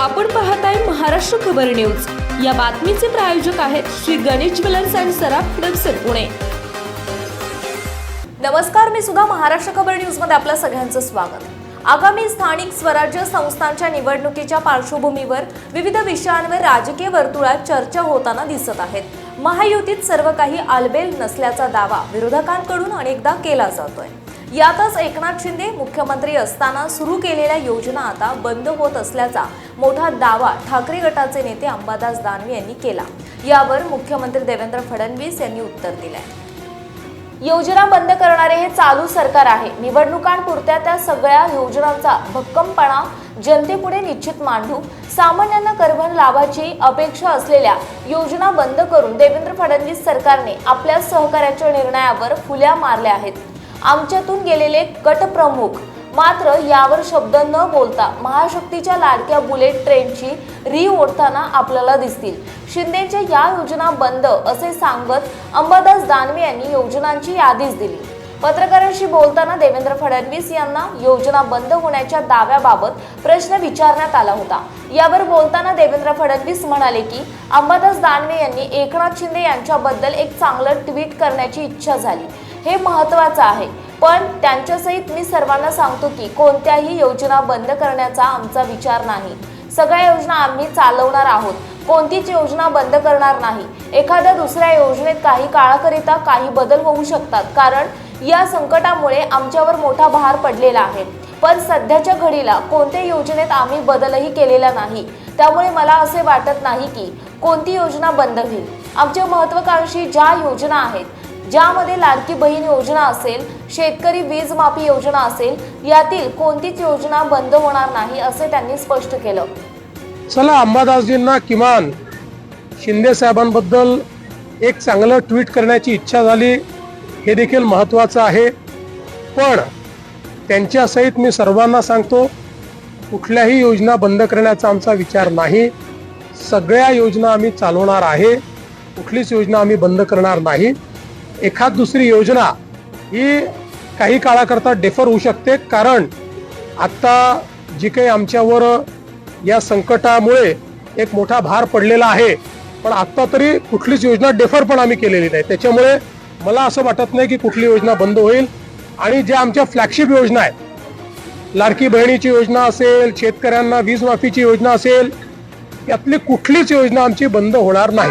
आपण पाहताय महाराष्ट्र खबर न्यूज. या बातमीचे प्रायोजक आहेत श्री गणेश ज्वेलर्स अँड सराफ हडपसर पुणे. नमस्कार मी सुद्धा महाराष्ट्र खबर न्यूजमध्ये आपलं सगळ्यांचं स्वागत. आगामी स्थानिक स्वराज्य संस्थांच्या निवडणुकीच्या पार्श्वभूमीवर विविध विषयांवर राजकीय वर्तुळात चर्चा होताना दिसत आहेत. महायुतीत सर्व काही आलबेल नसल्याचा दावा विरोधकांकडून अनेकदा केला जातोय. यातच एकनाथ शिंदे मुख्यमंत्री असताना सुरू केलेल्या योजना आता बंद होत असल्याचा मोठा दावा ठाकरे गटाचे नेते अंबादास दानवे यांनी केला. यावर मुख्यमंत्री देवेंद्र फडणवीस यांनी उत्तर दिलंय. योजना बंद करणारे हे चालू सरकार आहे. निवडणुकांपुरत्या त्या सगळ्या योजनांचा भक्कमपणा जनतेपुढे निश्चित मांडू सामान्यांना करभर लाभाची अपेक्षा असलेल्या योजना बंद करून देवेंद्र फडणवीस सरकारने आपल्या सहकार्याच्या निर्णयावर फुल्या मारल्या आहेत. आमच्यातून गेलेले गटप्रमुख. मात्र यावर शब्द न बोलता महाशक्तीच्या लाडक्या बुलेट ट्रेनची री ओढताना आपल्याला दिसतील. शिंदेच्या या योजना बंद असे सांगत अंबादास दानवे यांनी योजनांची यादीच दिली. पत्रकारांशी बोलताना देवेंद्र फडणवीस यांना योजना बंद होण्याच्या दाव्याबाबत प्रश्न विचारण्यात आला होता. यावर बोलताना देवेंद्र फडणवीस म्हणाले की अंबादास दानवे यांनी एकनाथ शिंदे यांच्याबद्दल एक चांगलं ट्विट करण्याची इच्छा झाली. हे महत्त्वाचं आहे. पण त्यांच्यासहित मी सर्वांना सांगतो की कोणत्याही योजना बंद करण्याचा आमचा विचार नाही. सगळ्या योजना आम्ही चालवणार आहोत. कोणतीच योजना बंद करणार नाही. एखाद्या दुसऱ्या योजनेत काही काळाकरिता काही बदल होऊ शकतात. कारण या संकटामुळे आमच्यावर मोठा भार पडलेला आहे. पण सध्याच्या घडीला कोणत्या योजनेत आम्ही बदलही केलेला नाही. त्यामुळे मला असे वाटत नाही की कोणती योजना बंद होईल. आमच्या महत्त्वाकांक्षी ज्या योजना आहेत ज्यामध्ये लाडकी बहीण योजना असेल शेतकरी वीज माफी योजना असेल यातील कोणतीच योजना बंद होणार नाही असे त्यांनी स्पष्ट केलं. चला अंबादासजींना किमान शिंदे साहेबांबद्दल एक चांगलं ट्विट करण्याची इच्छा झाली हे देखील महत्त्वाचं आहे. पण त्यांच्यासहित मी सर्वांना सांगतो कुठल्याही योजना बंद करण्याचा आमचा विचार नाही. सगळ्या योजना आम्ही चालवणार आहे कुठलीच योजना आम्ही बंद करणार नाही. एखाद दुसरी योजना ही काही काळाकरता डेफर होऊ शकते. कारण आत्ता जी काही आमच्यावर या संकटामुळे एक मोठा भार पडलेला आहे. पण आत्ता तरी कुठलीच योजना डेफर पण आम्ही केलेली नाही. त्याच्यामुळे मला असं वाटत नाही की कुठली योजना बंद होईल. आणि ज्या आमच्या फ्लॅगशिप योजना आहेत लाडकी बहिणीची योजना असेल शेतकऱ्यांना वीज माफीची योजना असेल यातली कुठलीच योजना आमची बंद होणार नाही.